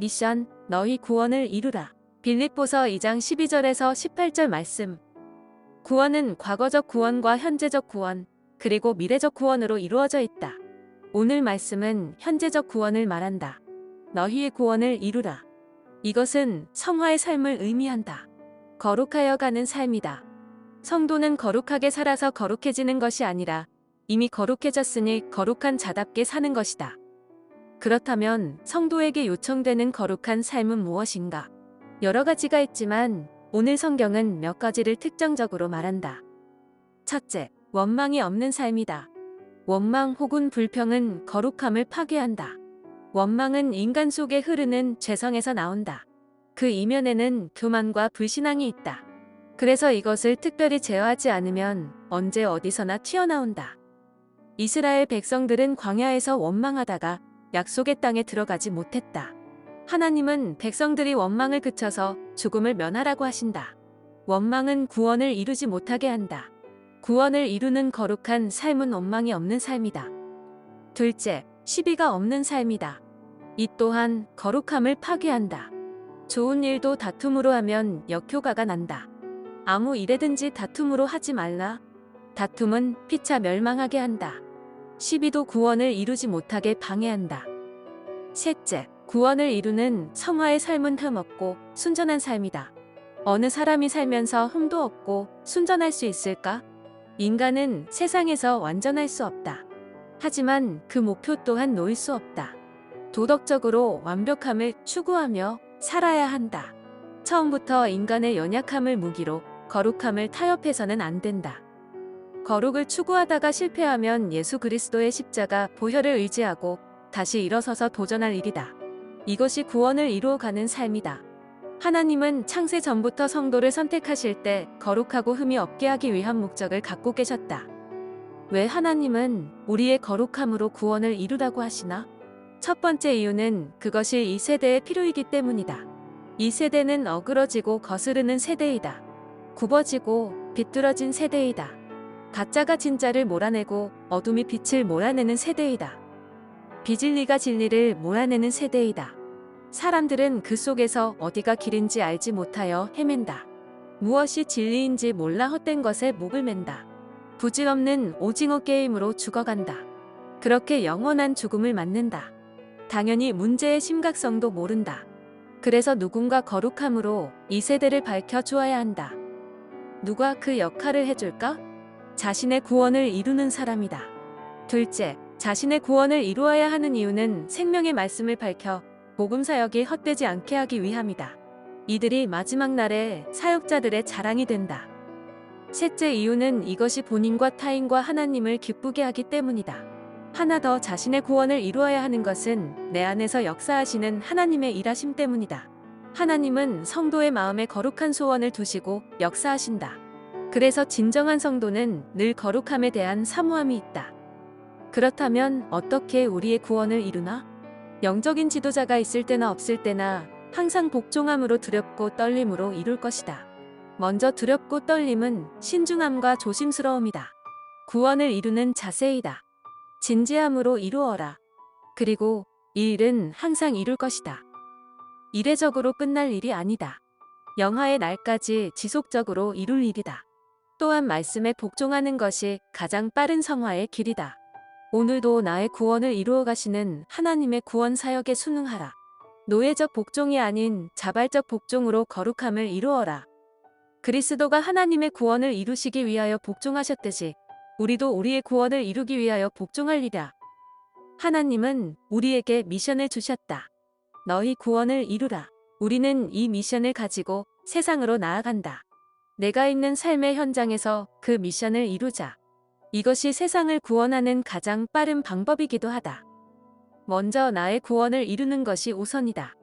미션 너희 구원을 이루라. 빌립보서 2장 12절에서 18절 말씀. 구원은 과거적 구원과 현재적 구원, 그리고 미래적 구원으로 이루어져 있다. 오늘 말씀은 현재적 구원을 말한다. 너희의 구원을 이루라. 이것은 성화의 삶을 의미한다. 거룩하여 가는 삶이다. 성도는 거룩하게 살아서 거룩해지는 것이 아니라 이미 거룩해졌으니 거룩한 자답게 사는 것이다. 그렇다면 성도에게 요청되는 거룩한 삶은 무엇인가? 여러 가지가 있지만 오늘 성경은 몇 가지를 특정적으로 말한다. 첫째, 원망이 없는 삶이다. 원망 혹은 불평은 거룩함을 파괴한다. 원망은 인간 속에 흐르는 죄성에서 나온다. 그 이면에는 교만과 불신앙이 있다. 그래서 이것을 특별히 제어하지 않으면 언제 어디서나 튀어나온다. 이스라엘 백성들은 광야에서 원망하다가 약속의 땅에 들어가지 못했다. 하나님은 백성들이 원망을 그쳐서 죽음을 면하라고 하신다. 원망은 구원을 이루지 못하게 한다. 구원을 이루는 거룩한 삶은 원망이 없는 삶이다. 둘째, 시비가 없는 삶이다. 이 또한 거룩함을 파괴한다. 좋은 일도 다툼으로 하면 역효과가 난다. 아무 일에든지 다툼으로 하지 말라. 다툼은 피차 멸망하게 한다. 시비도 구원을 이루지 못하게 방해한다. 셋째, 구원을 이루는 성화의 삶은 흠 없고 순전한 삶이다. 어느 사람이 살면서 흠도 없고 순전할 수 있을까? 인간은 세상에서 완전할 수 없다. 하지만 그 목표 또한 놓일 수 없다. 도덕적으로 완벽함을 추구하며 살아야 한다. 처음부터 인간의 연약함을 무기로 거룩함을 타협해서는 안 된다. 거룩을 추구하다가 실패하면 예수 그리스도의 십자가 보혈을 의지하고 다시 일어서서 도전할 일이다. 이것이 구원을 이루어가는 삶이다. 하나님은 창세 전부터 성도를 선택하실 때 거룩하고 흠이 없게 하기 위한 목적을 갖고 계셨다. 왜 하나님은 우리의 거룩함으로 구원을 이루라고 하시나? 첫 번째 이유는 그것이 이 세대의 필요이기 때문이다. 이 세대는 어그러지고 거스르는 세대이다. 굽어지고 비뚤어진 세대이다. 가짜가 진짜를 몰아내고 어둠이 빛을 몰아내는 세대이다. 비진리가 진리를 몰아내는 세대이다. 사람들은 그 속에서 어디가 길인지 알지 못하여 헤맨다. 무엇이 진리인지 몰라 헛된 것에 목을 맨다. 부질없는 오징어 게임으로 죽어간다. 그렇게 영원한 죽음을 맞는다. 당연히 문제의 심각성도 모른다. 그래서 누군가 거룩함으로 이 세대를 밝혀 주어야 한다. 누가 그 역할을 해줄까? 자신의 구원을 이루는 사람이다. 둘째, 자신의 구원을 이루어야 하는 이유는 생명의 말씀을 밝혀 복음 사역이 헛되지 않게 하기 위함이다. 이들이 마지막 날에 사역자들의 자랑이 된다. 셋째 이유는 이것이 본인과 타인과 하나님을 기쁘게 하기 때문이다. 하나 더 자신의 구원을 이루어야 하는 것은 내 안에서 역사하시는 하나님의 일하심 때문이다. 하나님은 성도의 마음에 거룩한 소원을 두시고 역사하신다. 그래서 진정한 성도는 늘 거룩함에 대한 사모함이 있다. 그렇다면 어떻게 우리의 구원을 이루나? 영적인 지도자가 있을 때나 없을 때나 항상 복종함으로 두렵고 떨림으로 이룰 것이다. 먼저 두렵고 떨림은 신중함과 조심스러움이다. 구원을 이루는 자세이다. 진지함으로 이루어라. 그리고 이 일은 항상 이룰 것이다. 이례적으로 끝날 일이 아니다. 영하의 날까지 지속적으로 이룰 일이다. 또한 말씀에 복종하는 것이 가장 빠른 성화의 길이다. 오늘도 나의 구원을 이루어 가시는 하나님의 구원 사역에 순응하라. 노예적 복종이 아닌 자발적 복종으로 거룩함을 이루어라. 그리스도가 하나님의 구원을 이루시기 위하여 복종하셨듯이 우리도 우리의 구원을 이루기 위하여 복종할리라. 하나님은 우리에게 미션을 주셨다. 너희 구원을 이루라. 우리는 이 미션을 가지고 세상으로 나아간다. 내가 있는 삶의 현장에서 그 미션을 이루자. 이것이 세상을 구원하는 가장 빠른 방법이기도 하다. 먼저 나의 구원을 이루는 것이 우선이다.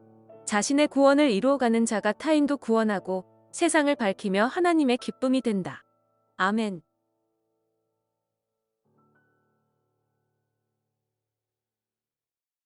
자신의 구원을 이루어가는 자가 타인도 구원하고 세상을 밝히며 하나님의 기쁨이 된다. 아멘.